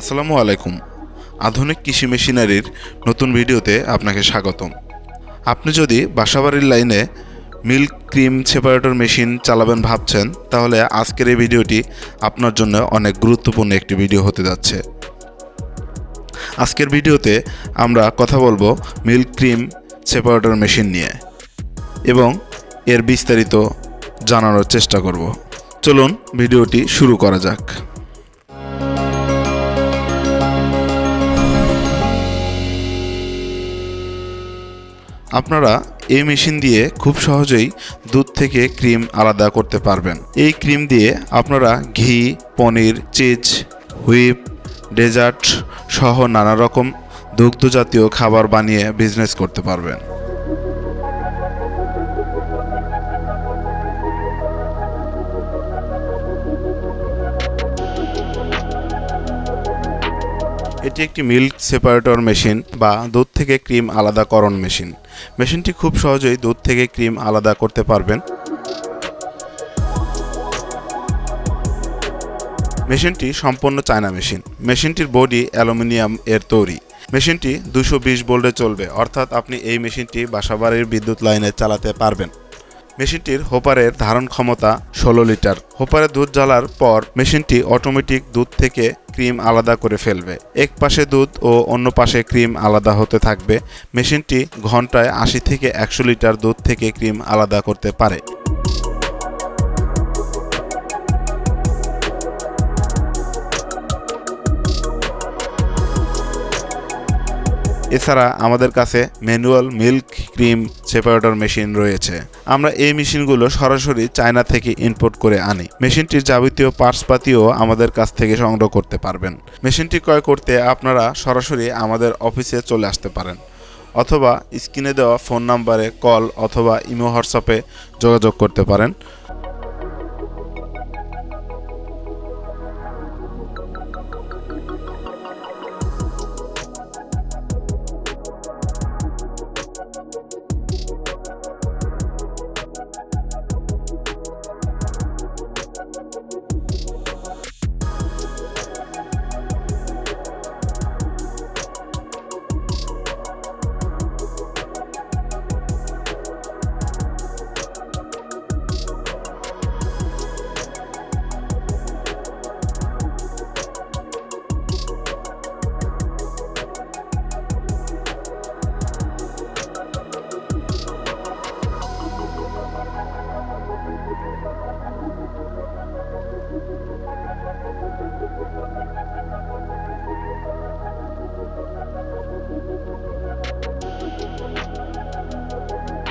আসসালামু আলাইকুম। আধুনিক কৃষি মেশিনারির নতুন ভিডিওতে আপনাকে স্বাগতম। আপনি যদি বাসাবাড়ির লাইনে মিল্ক ক্রিম সেপারেটর মেশিন চালাবেন ভাবছেন, তাহলে আজকের এই ভিডিওটি আপনার জন্য অনেক গুরুত্বপূর্ণ একটি ভিডিও হতে যাচ্ছে। আজকের ভিডিওতে আমরা কথা বলব মিল্ক ক্রিম সেপারেটর মেশিন নিয়ে এবং এর বিস্তারিত জানানোর চেষ্টা করব। চলুন ভিডিওটি শুরু করা যাক। আপনারা এই মেশিন দিয়ে খুব সহজেই দুধ থেকে ক্রিম আলাদা করতে পারবেন। এই ক্রিম দিয়ে আপনারা ঘি, পনির, চিজ, হুইপ, ডেজার্ট সহ নানা রকম দুগ্ধজাতীয় খাবার বানিয়ে বিজনেস করতে পারবেন। এটি একটি মিল্ক সেপারেটর মেশিন বা দুধ থেকে ক্রিম আলাদাকরণ মেশিন। মেশিনটি খুব সহজেই দুধ থেকে ক্রিম আলাদা করতে পারবেন। মেশিনটি সম্পূর্ণ চায়না মেশিন। মেশিনটির বডি অ্যালুমিনিয়াম এর তৈরি। মেশিনটি দুশো বিশ বোল্টে চলবে, অর্থাৎ আপনি এই মেশিনটি বাসাবাড়ির বিদ্যুৎ লাইনে চালাতে পারবেন। মেশিনটির হোপারের ধারণ ক্ষমতা ষোলো লিটার। হোপারে দুধ জ্বালার পর মেশিনটি অটোমেটিক দুধ থেকে ক্রিম আলাদা করে ফেলবে। এক পাশে দুধ ও অন্য পাশে ক্রিম আলাদা হতে থাকবে। মেশিনটি ঘন্টায় আশি থেকে একশো লিটার দুধ থেকে ক্রিম আলাদা করতে পারে। এছাড়া আমাদের কাছে manual milk cream separator machine রয়েছে। আমরা এই মেশিনগুলো সরাসরি চায়না থেকে ইম্পোর্ট করে আনি। মেশিনটির যাবতীয় পার্টসপাতিও আমাদের কাছ থেকে সংগ্রহ করতে পারবেন। মেশিনটি ক্রয় করতে আপনারা সরাসরি আমাদের অফিসে চলে আসতে পারেন, অথবা স্ক্রিনে দেওয়া ফোন নাম্বারে কল অথবা ইমো হোয়াটসঅ্যাপে যোগাযোগ করতে পারেন।